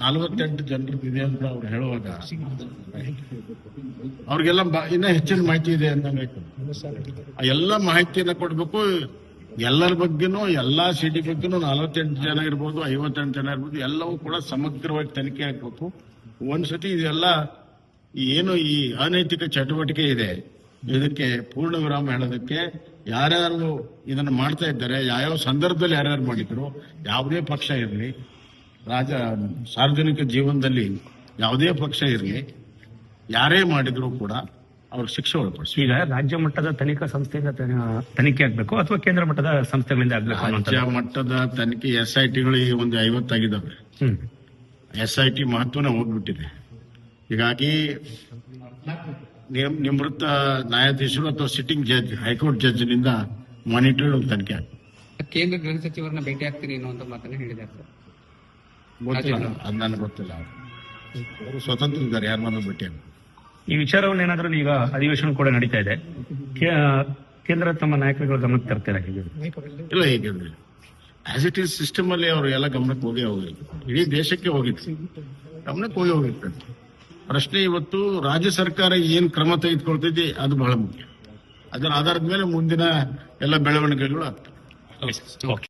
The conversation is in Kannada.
ನಲವತ್ತೆಂಟು ಜನರದ್ದು ಇದೆ ಅಂತ ಅವ್ರು ಹೇಳುವಾಗ ಅವ್ರಿಗೆಲ್ಲ ಇನ್ನ ಹೆಚ್ಚಿನ ಮಾಹಿತಿ ಇದೆ ಅಂತ ಎಲ್ಲ ಮಾಹಿತಿಯನ್ನ ಕೊಡ್ಬೇಕು. ಎಲ್ಲರ ಬಗ್ಗೆನೂ, ಎಲ್ಲಾ ಸಿಟಿ ಬಗ್ಗೆನೂ ನಲವತ್ತೆಂಟು ಜನ ಇರ್ಬೋದು, ಐವತ್ತೆಂಟು ಜನ ಇರ್ಬೋದು, ಎಲ್ಲವೂ ಕೂಡ ಸಮಗ್ರವಾಗಿ ತನಿಖೆ ಆಗ್ಬೇಕು. ಒಂದ್ಸತಿ ಇದೆಲ್ಲ ಏನು ಈ ಅನೈತಿಕ ಚಟುವಟಿಕೆ ಇದೆ, ಇದಕ್ಕೆ ಪೂರ್ಣ ವಿರಾಮ ಹೇಳೋದಕ್ಕೆ ಯಾರ್ಯಾರು ಇದನ್ನ ಮಾಡ್ತಾ ಇದ್ದಾರೆ, ಯಾವ್ಯಾವ ಸಂದರ್ಭದಲ್ಲಿ ಯಾರ್ಯಾರು ಮಾಡಿದ್ರು, ಯಾವುದೇ ಪಕ್ಷ ಇರಲಿ ರಾಜ ಸಾರ್ವಜನಿಕ ಜೀವನದಲ್ಲಿ ಯಾವುದೇ ಪಕ್ಷ ಇರಲಿ ಯಾರೇ ಮಾಡಿದ್ರು ಕೂಡ ಅವ್ರ ಶಿಕ್ಷೆ ಒಳಪಡಿಸಿ ಈಗ ರಾಜ್ಯ ಮಟ್ಟದ ತನಿಖಾ ಸಂಸ್ಥೆಯಿಂದ ತನಿಖೆ ಆಗ್ಬೇಕು ಅಥವಾ ಕೇಂದ್ರ ಮಟ್ಟದ ಸಂಸ್ಥೆಗಳಿಂದ ಆಗ್ಬೇಕು ರಾಜ್ಯ ಮಟ್ಟದ ತನಿಖೆ ಎಸ್ ಐ ಟಿಗಳು ಈಗ ಒಂದು ಐವತ್ತಾಗಿದ್ದಾವೆ. ಎಸ್ ಐ ಟಿ ಮಹತ್ವನೇ ಹೋಗ್ಬಿಟ್ಟಿದೆ. ಹೀಗಾಗಿ ನಿಮ್- ನಿವೃತ್ತ ನ್ಯಾಯಾಧೀಶರು ಅಥವಾ ಸಿಟ್ಟಿಂಗ್ ಜಡ್ಜ್ ಹೈಕೋರ್ಟ್ ಜಡ್ಜ್ನಿಂದ ಮಾನಿಟರ್ ತನಿಖೆ. ಕೇಂದ್ರ ಗೃಹ ಸಚಿವರನ್ನ ಭೇಟಿ ಆಗ್ತೀರಿ ಅನ್ನೋ ಮಾತನ್ನ ಹೇಳಿದ್ದಾರೆ ಸರ್. ಗೊತ್ತಿಲ್ಲ. ಅದು ನನಗೆ ಗೊತ್ತಿಲ್ಲ ಅವರು. ಸ್ವತಂತ್ರ ಇದ್ದಾರೆ ಯಾರನ್ನ ಆಗ್ಬೇಕು. ಈ ವಿಚಾರವನ್ನು ಏನಾದ್ರೂ ಈಗ ಅಧಿವೇಶನ ಕೂಡ ನಡೀತಾ ಇದೆ. ಕೇ- ಕೇಂದ್ರ ತಮ್ಮ ನಾಯಕರುಗಳ ಗಮನಕ್ಕೆ ತರ್ತೀರಾ ಇಲ್ಲ ಹೇಗೆ ಆಸ್ ಇಟ್ ಈಸ್ ಸಿಸ್ಟಮ್ ಅಲ್ಲಿ ಅವರು ಎಲ್ಲ ಗಮನಕ್ಕೆ ಹೋಗಿ ಹೋಗಿದ್ರು. ಇಡೀ ದೇಶಕ್ಕೆ ಹೋಗಿತ್ತು ಗಮನಕ್ಕೆ ಹೋಗಿ ಹೋಗಿತ್ತು. ಪ್ರಶ್ನೆ ಇವತ್ತು ರಾಜ್ಯ ಸರ್ಕಾರ ಏನ್ ಕ್ರಮ ತೆಗೆದುಕೊಳ್ತೈತಿ ಅದು ಬಹಳ ಮುಖ್ಯ. ಅದರ ಆಧಾರದ ಮೇಲೆ ಮುಂದಿನ ಎಲ್ಲ ಬೆಳವಣಿಗೆಗಳು ಆಗ್ತವೆ. ಓಕೆ